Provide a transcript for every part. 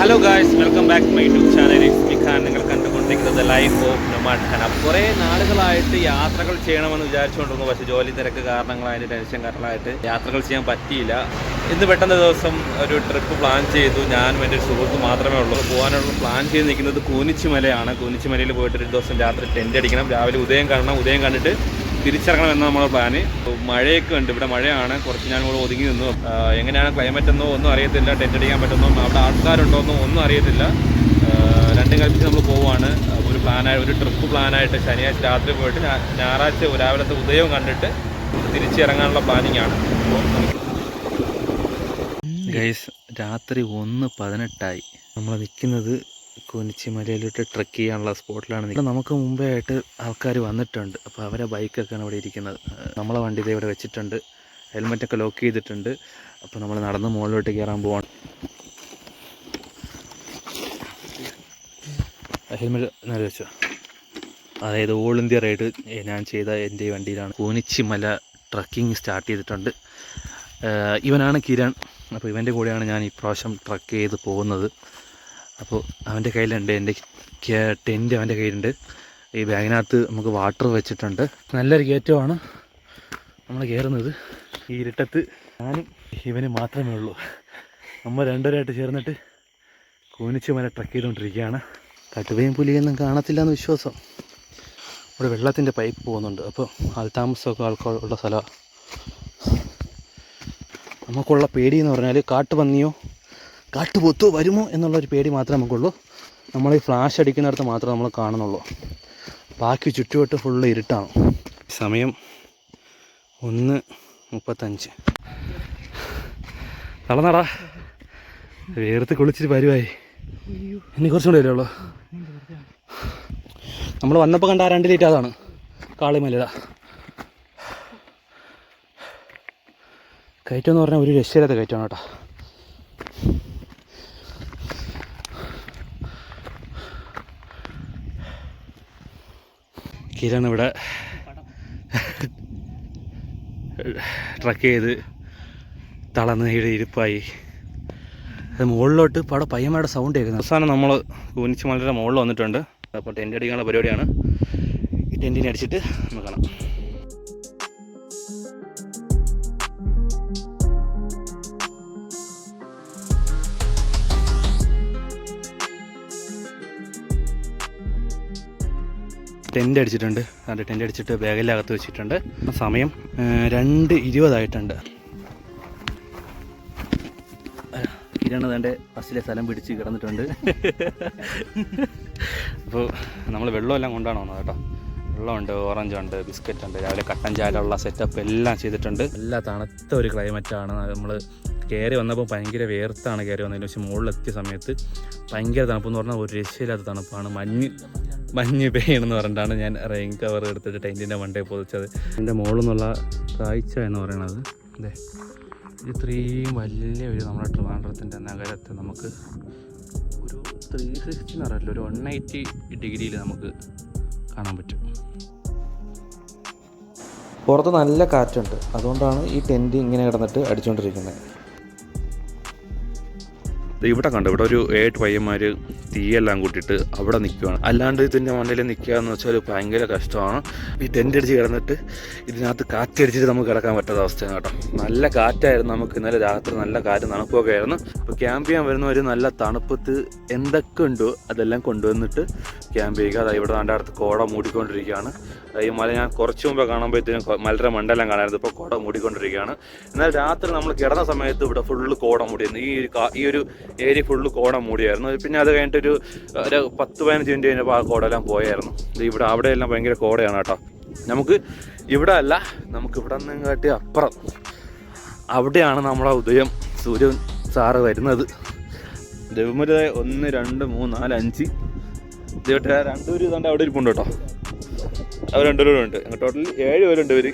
Hello guys welcome back to my YouTube channel Mikhan നിങ്ങൾ കണ്ടുകൊണ്ടിരിക്കുന്നത് life of nomad Khan അപ്പോൾ കുറേ നാളുകളായിട്ട് യാത്രകൾ ചെയ്യണമെന്ന് വിചാരിച്ചുകൊണ്ടിരുന്നു. പക്ഷേ ജോലി തിരക്ക് കാരണങ്ങളായിട്ട് ടെൻഷൻ കാരണങ്ങളായിട്ട് യാത്രകൾ ചെയ്യാൻ പറ്റിയില്ല. ഇന്ന് പെട്ടെന്ന് ദിവസം ഒരു ട്രിപ്പ് പ്ലാൻ ചെയ്തു. ഞാനും എന്റെ ഒരു സുഹൃത്ത് മാത്രമേ ഉള്ളൂ. പോകാനുള്ള പ്ലാൻ ചെയ്ത് നിൽക്കുന്നത് കൂനിച്ചിമലയാണ്. കൂനിച്ചിമലയിൽ പോയിട്ട് ഒരു ദിവസം രാത്രി ടെന്റ് അടിക്കണം. രാവിലെ ഉദയം കാണണം. ഉദയം കണ്ടിട്ട് തിരിച്ചിറങ്ങണം എന്നാണ് നമ്മുടെ പ്ലാന് മഴയൊക്കെ ഉണ്ട്. ഇവിടെ മഴയാണ്. കുറച്ച് ഞാൻ കൂടെ ഒതുങ്ങി നിന്നു. എങ്ങനെയാണ് ക്ലൈമറ്റ് എന്നോ ഒന്നും അറിയത്തില്ല. ടെന്റ് അടിക്കാൻ പറ്റുന്നോ? അവിടെ ആൾക്കാരുണ്ടോന്നോ ഒന്നും അറിയത്തില്ല. രണ്ടും കൽപ്പിച്ച് നമ്മൾ പോവാണ്. ഒരു പ്ലാനായി ഒരു ട്രിപ്പ് പ്ലാനായിട്ട് ശനിയാഴ്ച രാത്രി പോയിട്ട് ഞായറാഴ്ച രാവിലത്തെ ഉദയവും കണ്ടിട്ട് തിരിച്ചിറങ്ങാനുള്ള പ്ലാനിങ് ആണ്. രാത്രി ഒന്ന് പതിനെട്ടായി. നമ്മൾ നിൽക്കുന്നത് കുനിച്ചിമലയിലോട്ട് ട്രക്ക് ചെയ്യാനുള്ള സ്പോട്ടിലാണ് നിൽക്കുന്നത്. നമുക്ക് മുമ്പേ ആയിട്ട് ആൾക്കാർ വന്നിട്ടുണ്ട്. അപ്പോൾ അവരെ ബൈക്കൊക്കെയാണ് ഇവിടെ ഇരിക്കുന്നത്. നമ്മളെ വണ്ടി ഇതേ ഇവിടെ വെച്ചിട്ടുണ്ട്. ഹെൽമെറ്റൊക്കെ ലോക്ക് ചെയ്തിട്ടുണ്ട്. അപ്പോൾ നമ്മൾ നടന്ന് മുകളിലോട്ട് കയറാൻ പോവാണ്. ഹെൽമെറ്റ് നേരെ വെച്ചോ. അതായത് ഓൾ ഇന്ത്യ റൈഡ് ഞാൻ ചെയ്ത എന്റെ വണ്ടിയിലാണ്. കൂനിച്ചിമല ട്രക്കിംഗ് സ്റ്റാർട്ട് ചെയ്തിട്ടുണ്ട്. ഇവനാണ് കിരൺ. അപ്പോൾ ഇവന്റെ കൂടെയാണ് ഞാൻ ഇപ്രാവശ്യം ട്രക്ക് ചെയ്ത് പോകുന്നത്. അപ്പോൾ അവന്റെ കയ്യിലുണ്ട് എന്റെ ടെന്റ് അവന്റെ കയ്യിലുണ്ട്. ഈ ബാഗിനകത്ത് നമുക്ക് വാട്ടർ വെച്ചിട്ടുണ്ട്. നല്ലൊരു കയറ്റമാണ് നമ്മൾ കയറുന്നത്. ഈ ഇരുട്ടത്ത് ഞാനും ഇവന് മാത്രമേ ഉള്ളൂ. നമ്മൾ രണ്ടുപേരായിട്ട് ചേർന്നിട്ട് കൂനിച്ച് മല ട്രക്ക് ചെയ്തുകൊണ്ടിരിക്കുകയാണ്. കടുവയും പുലിയൊന്നും കാണത്തില്ല എന്ന് വിശ്വാസം. ഇവിടെ വെള്ളത്തിന്റെ പൈപ്പ് പോകുന്നുണ്ട്. അപ്പോൾ ആൾതാമസമൊക്കെ ആൾക്കാരുള്ള സ്ഥലമാണ്. നമുക്കുള്ള പേടി എന്ന് പറഞ്ഞാൽ കാട്ടുപന്നിയോ കാട്ടുപോത്തോ വരുമോ എന്നുള്ളൊരു പേടി മാത്രമേ നമുക്കുള്ളൂ. നമ്മൾ ഈ ഫ്ലാഷ് അടിക്കുന്നിടത്ത് മാത്രമേ നമ്മൾ കാണുന്നുള്ളൂ. ബാക്കി ചുറ്റുവട്ട് ഫുള്ള് ഇരുട്ടാണ്. സമയം ഒന്ന് മുപ്പത്തഞ്ച്. നടന്നടാ. വേർത്ത് കുളിച്ചിട്ട് പരുവായി ഇനി കുറച്ചും കൂടെ വരുള്ളൂ. നമ്മൾ വന്നപ്പോൾ കണ്ട ആ രണ്ട് ലീറ്റ് അതാണ്. കാളിമലത കയറ്റം എന്ന് പറഞ്ഞാൽ ഒരു രക്ഷയില്ലാത്ത കയറ്റമാണ് കേട്ടോ. കിരൺ ഇവിടെ ട്രക്ക് ചെയ്ത് തളർന്ന് ഇവിടെ ഇരിപ്പായി. മുകളിലോട്ട് അവിടെ പയ്യന്മാരുടെ സൗണ്ട് കേൾക്കുന്നത് അവസാനം നമ്മൾ കൂനിച്ച് മലയുടെ മുകളിൽ വന്നിട്ടുണ്ട്. അപ്പോൾ ടെന്റ് അടിക്കാനുള്ള പരിപാടിയാണ്. ടെന്റിനെ അടിച്ചിട്ട് ടെന്റ് അടിച്ചിട്ടുണ്ട്. അതിന്റെ ടെന്റ് അടിച്ചിട്ട് ബാഗിലകത്ത് വെച്ചിട്ടുണ്ട്. സമയം രണ്ട് ഇരുപതായിട്ടുണ്ട്. ഇരണ്ട് തന്റെ ബസ്സിലെ സ്ഥലം പിടിച്ച് കിടന്നിട്ടുണ്ട്. അപ്പോൾ നമ്മൾ വെള്ളമെല്ലാം കൊണ്ടാണ് വന്നത് കേട്ടോ. വെള്ളമുണ്ട് ഓറഞ്ച് ഉണ്ട് ബിസ്ക്കറ്റ് ഉണ്ട് രാവിലെ കട്ടൻ ചായയുള്ള സെറ്റപ്പ് എല്ലാം ചെയ്തിട്ടുണ്ട്. എല്ലാ തണുത്ത ഒരു ക്ലൈമറ്റാണ് നമ്മൾ കയറി വന്നപ്പോൾ ഭയങ്കര വേർത്താണ് കയറി വന്നതിന്. പക്ഷേ മുകളിലെത്തിയ സമയത്ത് ഭയങ്കര തണുപ്പെന്ന് പറഞ്ഞാൽ ഒരു രക്ഷയില്ലാത്ത തണുപ്പാണ്. മഞ്ഞ് മഞ്ഞ് പെയ്യണമെന്ന് പറഞ്ഞിട്ടാണ് ഞാൻ റെയിൻ കവർ എടുത്തിട്ട് ടെന്റിന്റെ മണ്ടേ പൊതിച്ചത്. എന്റെ മുകളിൽ നിന്നുള്ള കാഴ്ച എന്ന് പറയുന്നത് അതെ ഇത്രയും വലിയ ഒരു നമ്മുടെ ട്രിവാൻഡ്രത്തിന്റെ നഗരത്തെ നമുക്ക് ഒരു ത്രീ സിക്സ്റ്റി എന്ന് പറയില്ല ഒരു വൺ എയ്റ്റി ഡിഗ്രിയിൽ നമുക്ക് കാണാൻ പറ്റും. പുറത്ത് നല്ല കാറ്റുണ്ട് അതുകൊണ്ടാണ് ഈ ടെന്റ് ഇങ്ങനെ കിടന്നിട്ട് അടിച്ചുകൊണ്ടിരിക്കുന്നത് ഇവിടെ കണ്ടു ഇവിടെ ഒരു ഏട്ട് പയ്യന്മാർ തീയെല്ലാം കൂട്ടിയിട്ട് അവിടെ നിൽക്കുകയാണ് അല്ലാണ്ട് ഇതിന്റെ മണ്ണിൽ നിൽക്കുക എന്ന് വെച്ചാൽ ഭയങ്കര കഷ്ടമാണ്. ഈ ടെന്റ് അടിച്ച് കിടന്നിട്ട് ഇതിനകത്ത് കാറ്റടിച്ചിട്ട് നമുക്ക് കിടക്കാൻ പറ്റാത്ത അവസ്ഥയാണ് കേട്ടോ. നല്ല കാറ്റായിരുന്നു നമുക്ക് ഇന്നലെ രാത്രി നല്ല കാറ്റ് തണുപ്പൊക്കെ ആയിരുന്നു. അപ്പോൾ ക്യാമ്പ് ചെയ്യാൻ വരുന്നവർ നല്ല തണുപ്പത്ത് എന്തൊക്കെ ഉണ്ടോ അതെല്ലാം കൊണ്ടുവന്നിട്ട് ക്യാമ്പ് ചെയ്യുക. അതായത് ഇവിടെ നല്ല അടുത്ത് കോട മൂടിക്കൊണ്ടിരിക്കുകയാണ്. ഈ മല ഞാൻ കുറച്ച് മുമ്പേ കാണുമ്പോഴത്തേനും കൊ- മണ്ഡലം കാണായിരുന്നു ഇപ്പോൾ കോട മൂടിക്കൊണ്ടിരിക്കുകയാണ്. എന്നാൽ രാത്രി നമ്മൾ കിടന്ന സമയത്ത് ഇവിടെ ഫുള്ള് കോട മൂടിയായിരുന്നു ഈ ഒരു ഈ ഒരു ഏരിയ ഫുള്ള് കോട മൂടിയായിരുന്നു. പിന്നെ അത് കഴിഞ്ഞിട്ടൊരു ഒരു പത്ത് പതിനഞ്ച് മിനിറ്റ് കഴിഞ്ഞപ്പോൾ ആ കോട എല്ലാം പോയായിരുന്നു ഇവിടെ അവിടെ എല്ലാം ഭയങ്കര കോടയാണ് കേട്ടോ. നമുക്ക് ഇവിടെ അല്ല നമുക്ക് ഇവിടെ നിന്നും കാട്ടി അപ്പുറം. അവിടെയാണ് നമ്മളെ ഉദയം. സൂര്യൻ സാറ് വരുന്നത്. രവിമുര ഒന്ന് രണ്ട് മൂന്ന് നാല് അഞ്ച്. ഇതേട്ടെ രണ്ടുപേരും ഇതാണ്ട് അവിടെ ഇരിപ്പുണ്ട് കേട്ടോ. അവർ രണ്ടുപേരും ഉണ്ട് ടോട്ടൽ ഏഴ് പേരുണ്ട് ഇവർ.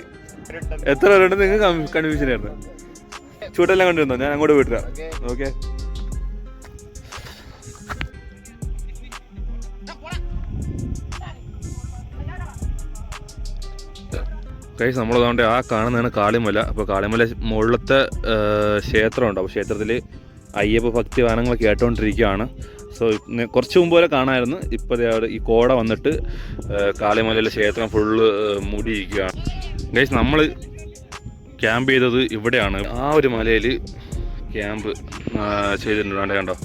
എത്ര പേരുണ്ട് നിങ്ങൾ കൺഫ്യൂഷൻ ആയിരുന്നു. ചൂടെല്ലാം കണ്ടിരുന്നോ? ഞാൻ അങ്ങോട്ട് വിട്ടില്ല ഓക്കെ നമ്മൾ നമ്മളതുകൊണ്ട് ആ കാണുന്നതാണ് കാളിമല. അപ്പോൾ കാളിമല മുകളിലത്തെ ക്ഷേത്രമുണ്ട്. അപ്പോൾ ക്ഷേത്രത്തിൽ അയ്യപ്പ ഭക്തി ഗാനങ്ങൾ കേട്ടോണ്ടിരിക്കുകയാണ്. സോ കുറച്ച് മുമ്പ് വരെ കാണാമായിരുന്നു ഇപ്പോൾ അവിടെ ഈ കോട വന്നിട്ട് കാളിമലയിലെ ക്ഷേത്രം ഫുള്ള് മൂടിയിരിക്കുകയാണ്. ഗൈസ് നമ്മൾ ക്യാമ്പ് ചെയ്തത് ഇവിടെയാണ്. ആ ഒരു മലയിൽ ക്യാമ്പ് ചെയ്തിട്ടുണ്ട്. കണ്ടോ?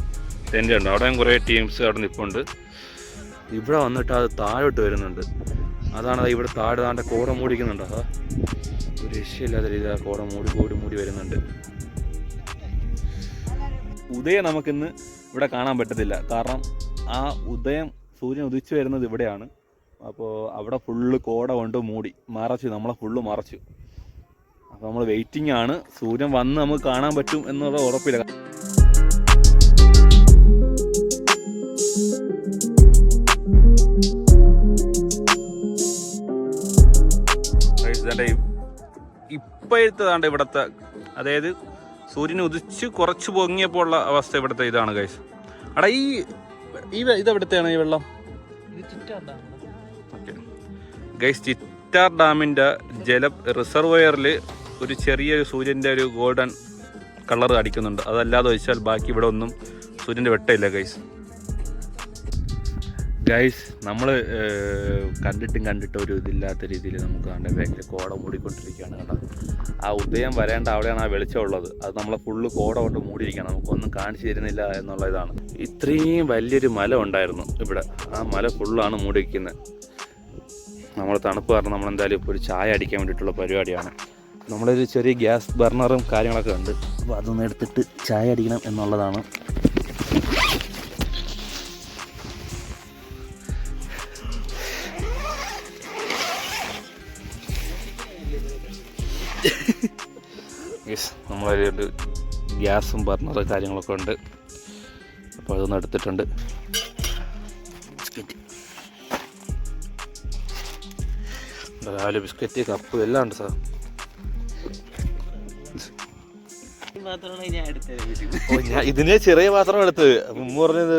ടെന്റ് ഉണ്ടോ അവിടെ കുറേ ടീംസ് അവിടെ നിൽപ്പുണ്ട് ഇവിടെ വന്നിട്ട് അത് താഴോട്ട് വരുന്നുണ്ട്. അതാണ് ഇവിടെ താഴെ താണ്ട കോട മൂടിക്കുന്നുണ്ടോ. അതാ ഒരു രക്ഷയില്ലാത്ത രീതിയിൽ ആ കോട മൂടി കൂടി മൂടി വരുന്നുണ്ട്. ഉദയം നമുക്കിന്ന് ഇവിടെ കാണാൻ പറ്റത്തില്ല. കാരണം ആ ഉദയം സൂര്യൻ ഉദിച്ചു വരുന്നത് ഇവിടെയാണ്. അപ്പോൾ അവിടെ ഫുള്ള് കോട കൊണ്ട് മൂടി. മറച്ചു. നമ്മളെ ഫുള്ള് മറച്ചു. അപ്പോൾ നമ്മൾ വെയിറ്റിംഗ് ആണ്. സൂര്യൻ വന്ന് നമുക്ക് കാണാൻ പറ്റും എന്നുള്ള ഉറപ്പില്ല. ഇപ്പോഴത്തേതാണ്ട് ഇവിടുത്തെ അതായത് സൂര്യൻ ഉദിച്ച് കുറച്ച് പൊങ്ങിയപ്പോൾ ഉള്ള അവസ്ഥ ഇവിടുത്തെ ഇതാണ് ഗൈസ് അടാ ഈ ഈ ഇതെവിടുത്തെയാണ് ഈ വെള്ളം? ഗൈസ് ചിറ്റാർ ഡാമിന്റെ ജല റിസർവയറിൽ ഒരു ചെറിയൊരു സൂര്യന്റെ ഒരു ഗോൾഡൻ കളർ അടിക്കുന്നുണ്ട് അതല്ലാതെ വെച്ചാൽ ബാക്കി ഇവിടെ ഒന്നും സൂര്യന്റെ വെട്ടമില്ല ഗൈസ് ഗൈസ് നമ്മൾ കണ്ടിട്ടും കണ്ടിട്ടും ഒരു ഇതില്ലാത്ത രീതിയിൽ നമുക്ക് കണ്ട ബാക്കിൽ കോട മൂടിക്കൊണ്ടിരിക്കുകയാണ് കേട്ടോ. ആ ഉദയം വരേണ്ട അവിടെയാണ് ആ വെളിച്ചം ഉള്ളത്. അത് നമ്മളെ ഫുള്ള് കോട കൊണ്ട് മൂടിയിരിക്കുകയാണ്. നമുക്കൊന്നും കാണിച്ചു തരുന്നില്ല എന്നുള്ള ഇതാണ് ഇത്രയും വലിയൊരു മല ഉണ്ടായിരുന്നു ഇവിടെ. ആ മല ഫുള്ളാണ് മൂടിയിരിക്കുന്നത്. നമ്മൾ തണുപ്പ് കാരണം നമ്മളെന്തായാലും ഇപ്പോൾ ഒരു ചായ അടിക്കാൻ വേണ്ടിയിട്ടുള്ള പരിപാടിയാണ്. നമ്മളൊരു ചെറിയ ഗ്യാസ് ബർണറും കാര്യങ്ങളൊക്കെ ഉണ്ട്. അപ്പോൾ അതൊന്ന് എടുത്തിട്ട് ചായ അടിക്കണം എന്നുള്ളതാണ്. നമ്മളതിലുണ്ട് ഗ്യാസും ബർണർ കാര്യങ്ങളൊക്കെ ഉണ്ട്. അപ്പോൾ അതൊന്ന് എടുത്തിട്ടുണ്ട്. ബിസ്ക്കറ്റ്. രാവിലെ ബിസ്ക്കറ്റ് കപ്പ് എല്ലാം ഉണ്ട് സാർ. ഇതിനെ ചെറിയ പാത്രം എടുത്തത്. മുമ്പ് പറഞ്ഞത്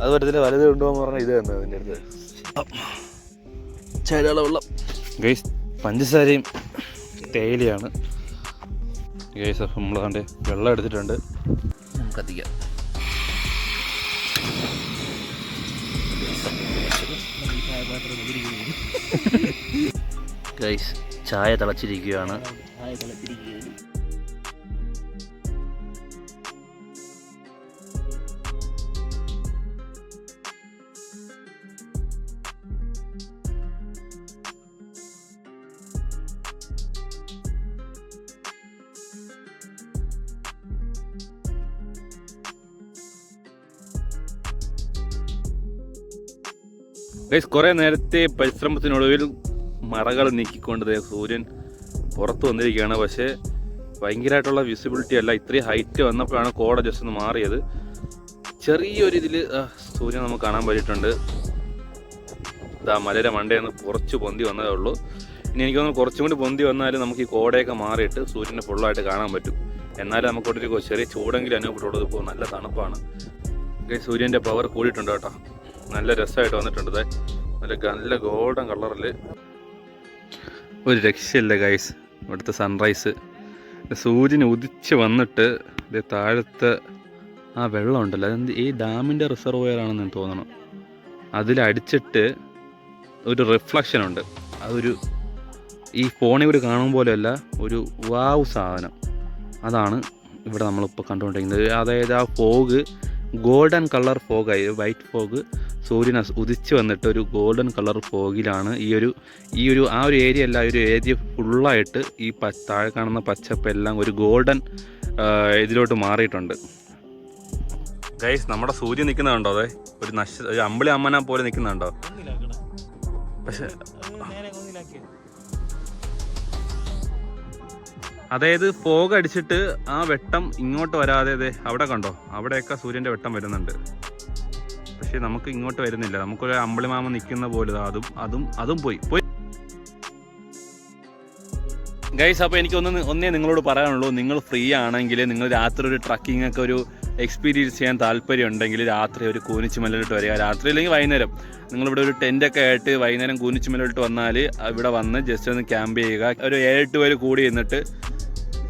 അത് പറ്റത്തില്ല വലുത് കൊണ്ടുപോകാൻ പറഞ്ഞ ഇത് തന്നെ അതിന്റെ അടുത്ത്. ചായയുള്ള വെള്ളം. ഗൈസ് പഞ്ചസാരയും തേയിലയാണ്. ഗൈസ് നമ്മൾ കണ്ട് വെള്ളം എടുത്തിട്ടുണ്ട്. നമുക്ക് എത്തിക്കാം ഗൈസ് ചായ തിളച്ചിരിക്കുകയാണ്. ഗൈസ് കുറെ നേരത്തെ പരിശ്രമത്തിനൊടുവിൽ മറകൾ നീക്കിക്കൊണ്ട് സൂര്യൻ പുറത്ത് വന്നിരിക്കുകയാണ്. പക്ഷേ ഭയങ്കരമായിട്ടുള്ള വിസിബിലിറ്റി അല്ല. ഇത്രയും ഹൈറ്റ് വന്നപ്പോഴാണ് കോട ജസ്റ്റ് ഒന്ന് മാറിയത്. ചെറിയൊരു ഇതിൽ സൂര്യൻ നമുക്ക് കാണാൻ പറ്റിയിട്ടുണ്ട്. ഇതാ മലയുടെ മണ്ടയെന്ന് കുറച്ച് പൊന്തി വന്നതേ ഉള്ളൂ. ഇനി എനിക്ക് തോന്നുന്നു കുറച്ചും കൂടി പൊന്തി വന്നാൽ നമുക്ക് ഈ കോടയൊക്കെ മാറിയിട്ട് സൂര്യനെ ഫുള്ളായിട്ട് കാണാൻ പറ്റും. എന്നാലും നമുക്കൊരു കൊ- ചെറിയ ചൂടെങ്കിലും അനുഭവപ്പെട്ടുള്ളത് ഇപ്പോൾ നല്ല തണുപ്പാണ്. സൂര്യന്റെ പവർ കൂടിയിട്ടുണ്ട് കേട്ടോ. നല്ല രസമായിട്ട് വന്നിട്ടുണ്ട്. നല്ല നല്ല ഗോൾഡൻ കളറിൽ ഒരു രക്ഷയില്ല ഗൈസ് ഇവിടുത്തെ സൺറൈസ് സൂര്യൻ ഉദിച്ച് വന്നിട്ട് താഴത്തെ ആ വെള്ളം ഉണ്ടല്ലോ. അതെന്ത് ഈ ഡാമിന്റെ റിസർവോയർ ആണെന്ന് തോന്നണം. അതിലടിച്ചിട്ട് ഒരു റിഫ്ലക്ഷൻ ഉണ്ട്. അതൊരു ഈ ഫോണിൽ കൂടി കാണും പോലെയല്ല ഒരു വാവ് സാധനം. അതാണ് ഇവിടെ നമ്മളിപ്പോൾ കണ്ടുകൊണ്ടിരിക്കുന്നത്. അതായത് ആ ഫോഗ് ഗോൾഡൻ കളർ ഫോഗായി വൈറ്റ് ഫോഗ് സൂര്യൻ ഉദിച്ച് വന്നിട്ട് ഒരു ഗോൾഡൻ കളർ ഫോഗിലാണ്. ഈ ഒരു ഈ ഒരു ആ ഒരു ഏരിയ അല്ല ഒരു ഏരിയ ഫുള്ളായിട്ട് ഈ പ താഴെ കാണുന്ന പച്ചപ്പെല്ലാം ഒരു ഗോൾഡൻ ഇതിലോട്ട് മാറിയിട്ടുണ്ട്. ഗൈസ് നമ്മുടെ സൂര്യൻ നിൽക്കുന്നുണ്ടോ അതെ? ഒരു നശ ഒരു അമ്പിളി അമ്മന പോലെ നിൽക്കുന്നുണ്ടോ പക്ഷെ അതായത് ഫോഗ് അടിച്ചിട്ട് ആ വെട്ടം ഇങ്ങോട്ട് വരാതെ അവിടെ കണ്ടോ? അവിടെയൊക്കെ സൂര്യന്റെ വെട്ടം വരുന്നുണ്ട്. പക്ഷെ നമുക്ക് ഇങ്ങോട്ട് വരുന്നില്ല. നമുക്കൊരു അമ്പിളിമാമ നിൽക്കുന്ന പോലെ അതും അതും അതും പോയി. പോയി. ഗൈസ് അപ്പോൾ എനിക്ക് ഒന്ന് നിങ്ങളോട് പറയാനുള്ളൂ. നിങ്ങൾ ഫ്രീ ആണെങ്കിൽ നിങ്ങൾ രാത്രി ഒരു ട്രക്കിംഗ് ഒക്കെ ഒരു എക്സ്പീരിയൻസ് ചെയ്യാൻ താല്പര്യം ഉണ്ടെങ്കിൽ രാത്രി ഒരു കൂനിച്ചുമലയിലോട്ട് വരിക. രാത്രി അല്ലെങ്കിൽ വൈകുന്നേരം. നിങ്ങളിവിടെ ഒരു ടെന്റൊക്കെ ആയിട്ട് വൈകുന്നേരം കൂനിച്ചുമലയിലോട്ട് വന്നാൽ ഇവിടെ വന്ന് ജസ്റ്റ് ഒന്ന് ക്യാമ്പ് ചെയ്യുക. ഒരു ഏഴെട്ട് പേര് കൂടി നിന്നിട്ട്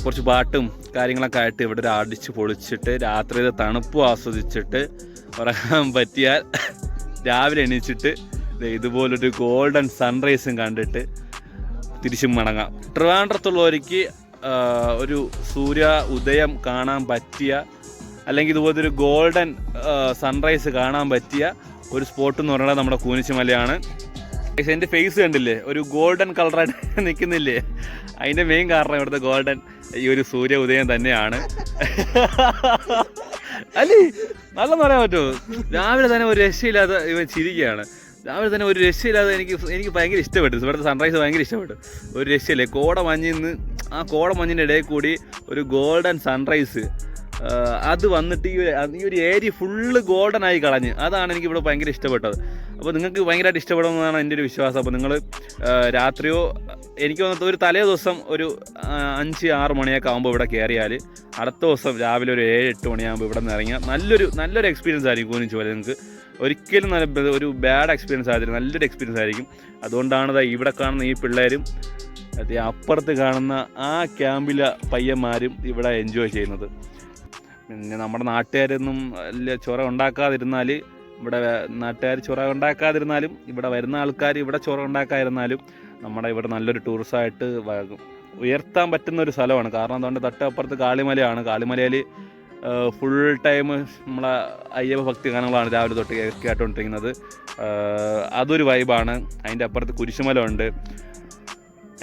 കുറച്ച് പാട്ടും കാര്യങ്ങളൊക്കെ ആയിട്ട് ഇവിടെ അടിച്ച് പൊളിച്ചിട്ട് രാത്രിയിലെ തണുപ്പും ആസ്വദിച്ചിട്ട് ഉറങ്ങാൻ പറ്റിയാൽ രാവിലെ എണീച്ചിട്ട് ഇതുപോലൊരു ഗോൾഡൻ സൺറൈസും കണ്ടിട്ട് തിരിച്ചും മടങ്ങാം. ട്രിവാൻഡ്രത്തുള്ളവർക്ക് ഒരു സൂര്യ ഉദയം കാണാൻ പറ്റിയ അല്ലെങ്കിൽ ഇതുപോലത്തെ ഒരു ഗോൾഡൻ സൺറൈസ് കാണാൻ പറ്റിയ ഒരു സ്പോട്ട് എന്ന് പറയുന്നത് നമ്മുടെ കൂനിച്ചുമലയാണ്. എന്റെ ഫേസ് കണ്ടില്ലേ? ഒരു ഗോൾഡൻ കളറായിട്ട് നിൽക്കുന്നില്ലേ? അതിന്റെ മെയിൻ കാരണം ഇവിടുത്തെ ഗോൾഡൻ ഈ ഒരു സൂര്യ ഉദയം തന്നെയാണ്. അല്ലേ നല്ല പറയാൻ പറ്റുമോ? രാവിലെ തന്നെ ഒരു രക്ഷയില്ലാതെ ഇവൻ ചിരിക്കുകയാണ്. രാവിലെ തന്നെ ഒരു രക്ഷയില്ലാതെ എനിക്ക് എനിക്ക് ഭയങ്കര ഇഷ്ടപ്പെട്ടു. ഇവിടുത്തെ സൺറൈസ് ഭയങ്കര ഇഷ്ടപ്പെട്ടു. ഒരു രക്ഷയില്ലേ? കോട മഞ്ഞിൽ നിന്ന് ആ കോട മഞ്ഞിന്റെ ഇടയിൽ കൂടി ഒരു ഗോൾഡൻ സൺറൈസ് അത് വന്നിട്ട് ഈ ഈ ഒരു ഏരിയ ഫുള്ള് ഗോൾഡൻ ആയി കളഞ്ഞ്. അതാണ് എനിക്ക് ഇവിടെ ഭയങ്കര ഇഷ്ടപ്പെട്ടത്. അപ്പോൾ നിങ്ങൾക്ക് ഭയങ്കരമായിട്ട് ഇഷ്ടപ്പെടുമെന്നാണ് എന്റെ ഒരു വിശ്വാസം. അപ്പോൾ നിങ്ങൾ രാത്രിയോ എനിക്ക് വന്നിട്ട് ഒരു തലേ ദിവസം ഒരു അഞ്ച് ആറ് മണിയൊക്കെ ആകുമ്പോൾ ഇവിടെ കയറിയാൽ അടുത്ത ദിവസം രാവിലെ ഒരു ഏഴ് എട്ട് മണിയാകുമ്പോൾ ഇവിടെ നിന്ന് ഇറങ്ങിയാൽ നല്ലൊരു നല്ലൊരു എക്സ്പീരിയൻസ് ആയിരിക്കും കൂനിച്ചു പോലെ. നിങ്ങൾക്ക് ഒരിക്കലും നല്ല ഒരു ബാഡ് എക്സ്പീരിയൻസ് ആയിരിക്കും നല്ലൊരു എക്സ്പീരിയൻസ് ആയിരിക്കും. അതുകൊണ്ടാണ് ഇവിടെ കാണുന്ന ഈ പിള്ളേരും അപ്പുറത്ത് കാണുന്ന ആ ക്യാമ്പിലെ പയ്യന്മാരും ഇവിടെ എൻജോയ് ചെയ്യുന്നത്. പിന്നെ നമ്മുടെ നാട്ടുകാരൊന്നും ചൊറ ഉണ്ടാക്കാതിരുന്നാൽ ഇവിടെ നാട്ടുകാർ ചൊറ ഉണ്ടാക്കാതിരുന്നാലും ഇവിടെ വരുന്ന ആൾക്കാർ ഇവിടെ ചൊറ ഉണ്ടാക്കാതിരുന്നാലും നമ്മുടെ ഇവിടെ നല്ലൊരു ടൂറിസമായിട്ട് ഉയർത്താൻ പറ്റുന്ന ഒരു സ്ഥലമാണ്. കാരണം അതുകൊണ്ട് തൊട്ടപ്പുറത്ത് കാളിമലയാണ്. കാളിമലയിൽ ഫുൾ ടൈം നമ്മളെ അയ്യപ്പ ഭക്തി ഗാനങ്ങളാണ് രാവിലെ തൊട്ട് കേട്ടുകൊണ്ടിരിക്കുന്നത് അതൊരു വൈബാണ് അതിന്റെ അപ്പുറത്ത് കുരിശുമല ഉണ്ട്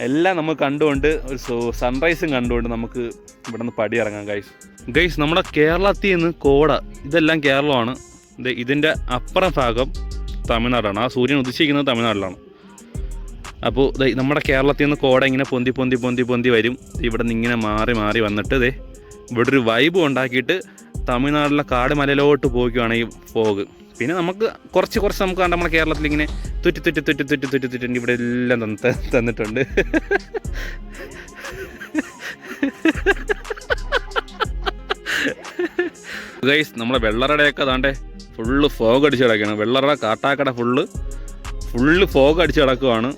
എല്ലാം നമുക്ക് കണ്ടുകൊണ്ട് ഒരു സൺറൈസും കണ്ടുകൊണ്ട് നമുക്ക് ഇവിടെ നിന്ന് പടി ഇറങ്ങാം ഗൈസ് നമ്മുടെ കേരളത്തിൽ നിന്ന് കോട ഇതെല്ലാം കേരളമാണ്. ഇത് ഇതിന്റെ അപ്പുറം ഭാഗം തമിഴ്നാടാണ്. ആ സൂര്യൻ ഉദ്ദേശിക്കുന്നത് തമിഴ്നാട്ടിലാണ്. അപ്പോൾ നമ്മുടെ കേരളത്തിൽ നിന്ന് കോട ഇങ്ങനെ പൊന്തി പൊന്തി പൊന്തി പൊന്തി വരും. ഇവിടെ നിന്ന് ഇങ്ങനെ മാറി മാറി വന്നിട്ട് ദേ ഇവിടെ ഒരു വൈബ് ഉണ്ടാക്കിയിട്ട് തമിഴ്നാട്ടിലെ കാട് മലയിലോട്ട് പോവുകയാണ് ഈ ഫോഗ് പിന്നെ നമുക്ക് കുറച്ച് കുറച്ച് നമുക്ക് കണ്ട നമ്മുടെ കേരളത്തിൽ ഇങ്ങനെ തുറ്റി തുറ്റി തുറ്റി തുറ്റി തുറ്റി തുറ്റി ഇവിടെ എല്ലാം തന്ന് തന്നിട്ടുണ്ട്. ഗൈസ് നമ്മുടെ വെള്ളറടയൊക്കെ താണ്ടേ ഫുള്ള് ഫോഗ് അടിച്ച് കിടക്കുകയാണ്. Vellarada Kattakada full full fog അടിച്ച് കിടക്കുവാണ്.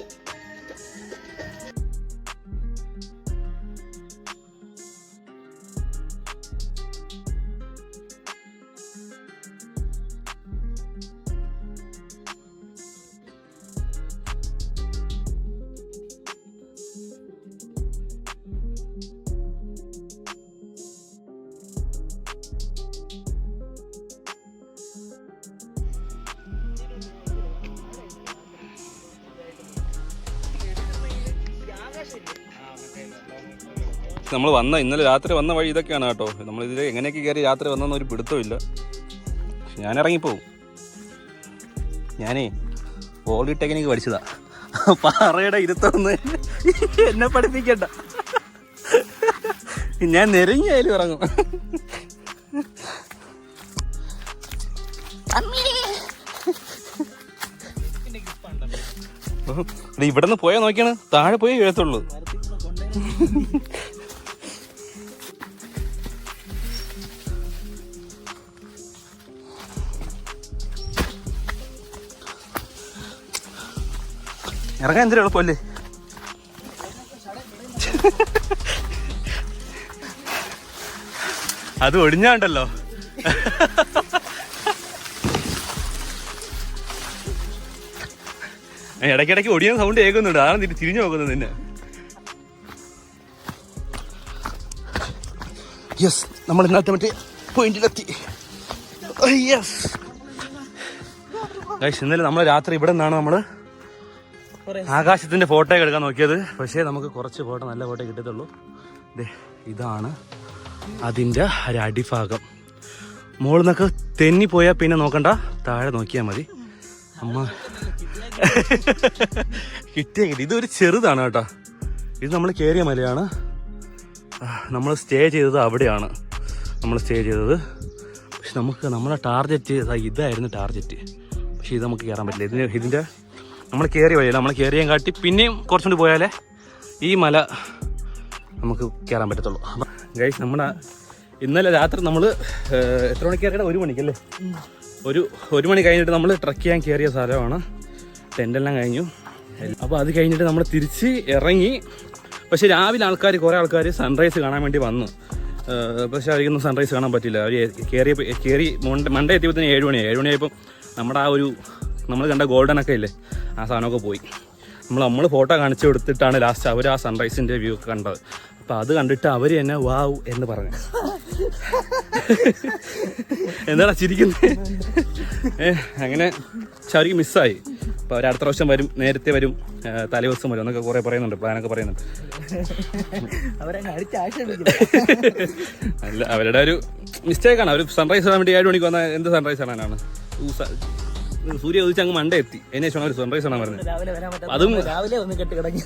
നമ്മൾ വന്ന ഇന്നലെ രാത്രി വന്ന വഴി ഇതൊക്കെയാണ് കേട്ടോ. നമ്മൾ ഇതിൽ എങ്ങനെയൊക്കെ കയറി രാത്രി വന്നെന്ന് ഒരു പിടുത്തമില്ല ഞാൻ ഇറങ്ങിപ്പോവും. ഞാനേ പോളിടെക്നിക്ക് പഠിച്ചതാ. പാറയുടെ ഇരുത്തൊന്ന് എന്നെ പഠിപ്പിക്കണ്ട. ഞാൻ നെരിഞ്ഞായാലും ഇറങ്ങും. ഇവിടെ നിന്ന് പോയാൽ നോക്കിയാണ്. താഴെ പോയി എഴുത്തുള്ളൂ ഇറങ്ങാൻ എന്തൊരു എളുപ്പമല്ലേ അത് ഒടിഞ്ഞാണ്ടല്ലോ. ഇടയ്ക്കിടയ്ക്ക് ഒടിയാൻ സൗണ്ട് കേൾക്കുന്നുണ്ട്. അതാണ് തിരി- തിരിഞ്ഞു നോക്കുന്നത് നിന്നെ. യെസ് നമ്മൾ ഇന്നത്തെ മറ്റേ പോയിന്റിലെത്തി യെസ് ഇന്നലെ നമ്മൾ രാത്രി ഇവിടെ നിന്നാണ് നമ്മൾ ആകാശത്തിന്റെ ഫോട്ടോ എടുക്കാൻ നോക്കിയത്. പക്ഷേ നമുക്ക് കുറച്ച് ഫോട്ടോ നല്ല ഫോട്ടോ കിട്ടത്തുള്ളൂ ഇതാണ് അതിന്റെ ഒരു അടിഭാഗം. മുകളിൽ നിന്നൊക്കെ തെന്നി പോയാൽ പിന്നെ നോക്കണ്ട. താഴെ നോക്കിയാൽ മതി. അമ്മ. കിട്ടിയ കിട്ടി. ഇതൊരു ചെറുതാണ് കേട്ടോ. ഇത് നമ്മൾ കയറിയ മലയാണ്. നമ്മൾ സ്റ്റേ ചെയ്തത് അവിടെയാണ്. നമ്മൾ സ്റ്റേ ചെയ്തത്. പക്ഷെ നമുക്ക് നമ്മുടെ ടാർഗറ്റ് ഇതായിരുന്നു ടാർഗറ്റ് പക്ഷെ ഇത് നമുക്ക് കയറാൻ പറ്റില്ല. ഇതിന് ഇതിന്റെ നമ്മൾ കയറിയ വഴിയല്ല? നമ്മൾ കയറിയും കാട്ടി പിന്നെയും കുറച്ചുകൊണ്ട് പോയാലേ ഈ മല നമുക്ക് കയറാൻ പറ്റത്തുള്ളൂ. ഗൈസ് നമ്മുടെ ഇന്നലെ രാത്രി നമ്മൾ എത്ര മണിക്ക് കയറിയത് ഒരു മണിക്കല്ലേ? ഒരു ഒരു മണി കഴിഞ്ഞിട്ട് നമ്മൾ ട്രക്ക് ചെയ്യാൻ കയറിയ സ്ഥലമാണ്. ടെന്റെല്ലാം കഴിഞ്ഞു. അപ്പോൾ അത് കഴിഞ്ഞിട്ട് നമ്മൾ തിരിച്ച് ഇറങ്ങി. പക്ഷേ രാവിലെ ആൾക്കാർ കുറേ ആൾക്കാർ സൺറൈസ് കാണാൻ വേണ്ടി വന്നു. പക്ഷേ അവർക്കൊന്നും സൺറൈസ് കാണാൻ പറ്റില്ല അവർ കയറിയപ്പോൾ കയറി മൺഡേ എത്തിയപ്പോൾ ഏഴ് മണിയായി ഏഴ് മണിയായപ്പോൾ നമ്മുടെ ആ ഒരു നമ്മൾ കണ്ട ഗോൾഡൻ ഒക്കെ ഇല്ലേ? ആ സാധനമൊക്കെ പോയി. നമ്മൾ നമ്മൾ ഫോട്ടോ കാണിച്ചു കൊടുത്തിട്ടാണ് ലാസ്റ്റ് അവർ ആ സൺറൈസിന്റെ വ്യൂ ഒക്കെ കണ്ടത്. അപ്പോൾ അത് കണ്ടിട്ട് അവർ തന്നെ വാവ് എന്ന് പറഞ്ഞു. എന്താടാ ചിരിക്കുന്നത് അങ്ങനെ ശരിക്കും മിസ്സായി അപ്പോൾ അവർ അടുത്ത പ്രാവശ്യം വരും നേരത്തെ വരും തലേ തലേദിവസം വരും എന്നൊക്കെ കുറേ പറയുന്നുണ്ട് പ്ലാനൊക്കെ പറയുന്നുണ്ട്. അല്ല അവരുടെ ഒരു മിസ്റ്റേക്കാണ് അവർ സൺറൈസ് കാണാൻ വേണ്ടി ഏഴ് മണിക്ക് വന്ന എന്ത് സൺറൈസ് കാണാനാണ് സൂര്യ ഉദിച്ച് അങ്ങ് മണ്ടേ എത്തി. എന്നെ ഒരു അവർ സൺറൈസ് ആണ് പറഞ്ഞത് അതും രാവിലെ ഒന്ന് കെട്ടി കിടങ്ങി.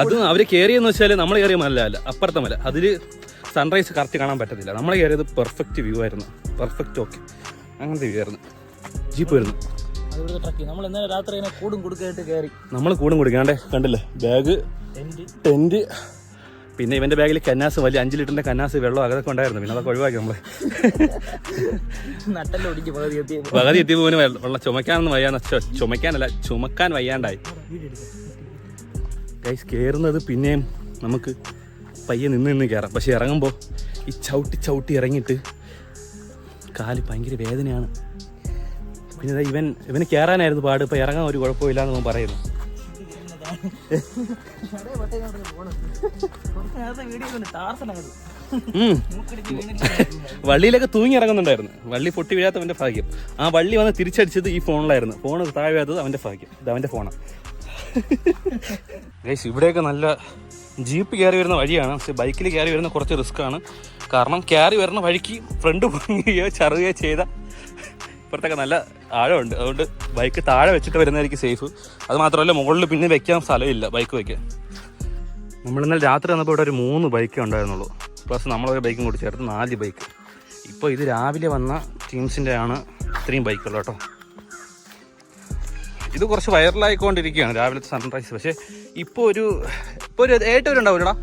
അതും അവർ കയറിയെന്ന് വെച്ചാൽ നമ്മൾ കയറിയ മല അല്ല അപ്പുറത്തെ മല. അതിൽ സൺറൈസ് കറക്റ്റ് കാണാൻ പറ്റത്തില്ല. നമ്മൾ കയറിയത് പെർഫെക്റ്റ് വ്യൂ ആയിരുന്നു. പെർഫെക്റ്റ് ഓക്കെ അങ്ങനത്തെ വ്യൂ ആയിരുന്നു. ജീപ്പ് വരുന്നു നമ്മൾ രാത്രി കൂടും കൊടുക്കായിട്ട് കയറി നമ്മൾ കൂടും കൊടുക്കാണ്ടേ കണ്ടില്ലേ? ബാഗ് ടെന്റ് ടെന്റ് പിന്നെ ഇവന്റെ ബാഗിൽ കന്നാസ് വലിയ അഞ്ച് ലിറ്ററിന്റെ കന്നാസ് വെള്ളം അതൊക്കെ ഉണ്ടായിരുന്നു. പിന്നെ അതൊക്കെ ഒഴിവാക്കി നമ്മൾ പകുതി എത്തി. പോകുന്ന വെള്ളം. ചുമക്കാനൊന്നും വയ്യാന്ന് ചുമക്കാനല്ല ചുമക്കാൻ വയ്യാണ്ടായി. ഗൈസ് കയറുന്നത് പിന്നെയും നമുക്ക് പയ്യെ നിന്ന് നിന്ന് കയറാം പക്ഷെ ഇറങ്ങുമ്പോൾ ഈ ചവിട്ടി ചവിട്ടി ഇറങ്ങിയിട്ട് കാൽ ഭയങ്കര വേദനയാണ്. പിന്നെ ഇവൻ ഇവന് കയറാനായിരുന്നു പാട്. ഇപ്പം ഇറങ്ങാൻ ഒരു കുഴപ്പമില്ല എന്ന് പറയുന്നു. വള്ളിയിലൊക്കെ തൂങ്ങി ഇറങ്ങുന്നുണ്ടായിരുന്നു. വള്ളി പൊട്ടി വീഴാത്തവന്റെ ഭാഗ്യം. ആ വള്ളി വന്ന് തിരിച്ചടിച്ചത് ഈ ഫോണിലായിരുന്നു. ഫോൺ താഴെ വീഴാത്തത് അവന്റെ ഭാഗ്യം. ഇത് അവന്റെ ഫോണാണ് ഇവിടെയൊക്കെ നല്ല ജീപ്പ് കയറി വരുന്ന വഴിയാണ്. പക്ഷെ ബൈക്കിൽ കയറി വരുന്ന കുറച്ച് റിസ്ക് ആണ് കാരണം കയറി വരുന്ന വഴിക്ക് ഫ്രണ്ട് പൊങ്ങുകയോ ചറുകയോ ചെയ്ത ഇപ്പുറത്തൊക്കെ നല്ല ആഴമുണ്ട്. അതുകൊണ്ട് ബൈക്ക് താഴെ വെച്ചിട്ട് വരുന്നതായിരിക്കും സേഫ് അത് മാത്രമല്ല മുകളിൽ പിന്നെ വെക്കാൻ സ്ഥലമില്ല ബൈക്ക് വെക്കാൻ നമ്മൾ ഇന്നലെ രാത്രി വന്നപ്പോൾ ഇവിടെ ഒരു മൂന്ന് ബൈക്കേ ഉണ്ടായിരുന്നുള്ളൂ. പ്ലസ് നമ്മളൊരു ബൈക്കും കൂടി ചേർത്ത് നാല് ബൈക്ക് ഇപ്പോൾ ഇത് രാവിലെ വന്ന ടീംസിന്റെ ആണ് ഇത്രയും ബൈക്കുകൾ കേട്ടോ. ഇത് കുറച്ച് വൈറലായിക്കൊണ്ടിരിക്കുകയാണ് രാവിലത്തെ സൺറൈസ് പക്ഷേ ഇപ്പോൾ ഒരു ഇപ്പോൾ ഒരു ഏട്ടവരുണ്ടാവില്ലടാ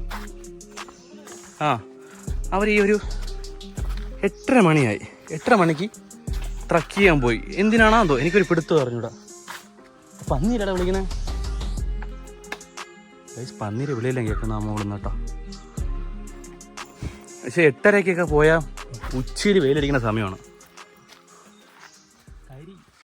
ആ അവർ ഈ ഒരു എട്ടര മണിയായി. എട്ടര മണിക്ക് ട്രക്ക് ചെയ്യാൻ പോയി. എന്തിനാണോ എന്തോ? എനിക്കൊരു പിടുത്തം അറിഞ്ഞൂടാ. പന്നീരടാ വിളിക്കണേ? പന്നീര് വിളിയില്ല കേൾക്കുന്ന മുകളിൽ കേട്ടോ പക്ഷെ എട്ടരയ്ക്കൊക്കെ പോയാൽ ഉച്ചയിൽ വെയിലടിക്കുന്ന സമയമാണ്.